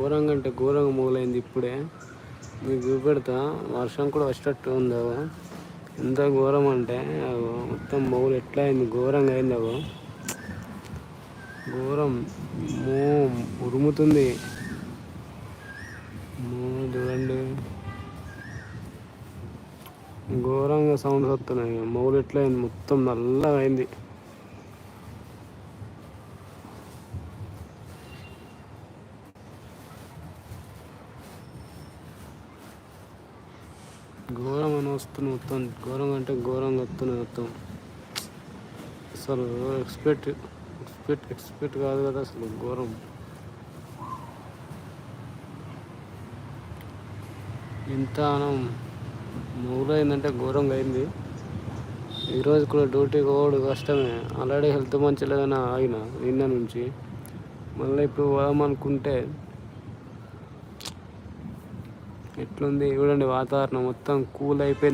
ఘోరంగా అంటే ఘోరంగా మొదలైంది ఇప్పుడే. మీకు చూపెడతా. వర్షం కూడా వచ్చేటట్టు ఉంది ఎంత ఘోరం అంటే మొత్తం మొగులు ఎట్లా అయింది? ఘోరంగా అయింది అగో. ఘోరం. మో ఉరుముతుంది. మో చూడండి. ఘోరంగా సౌండ్స్ వస్తున్నాయి. మొగులు ఎట్లా అయింది? మొత్తం నల్లగా అయింది. ఘోరం అని వస్తుంది మొత్తం. ఘోరంగా అంటే ఘోరంగా వస్తున్నాయి మొత్తం. అసలు ఎక్స్పెక్ట్ ఎక్స్పెక్ట్ ఎక్స్పెక్ట్ కాదు కదా అసలు ఘోరం. ఇంత మనం మూలైందంటే ఘోరంగా అయింది. ఈరోజు కూడా డ్యూటీకి పోవడం కష్టమే. ఆల్రెడీ హెల్త్ మంచి లేదని ఆగిన నిన్న నుంచి. మళ్ళీ ఇప్పుడు పోదామనుకుంటే ఎట్లుంది? చూడండి వాతావరణం మొత్తం కూల్ అయిపోయింది.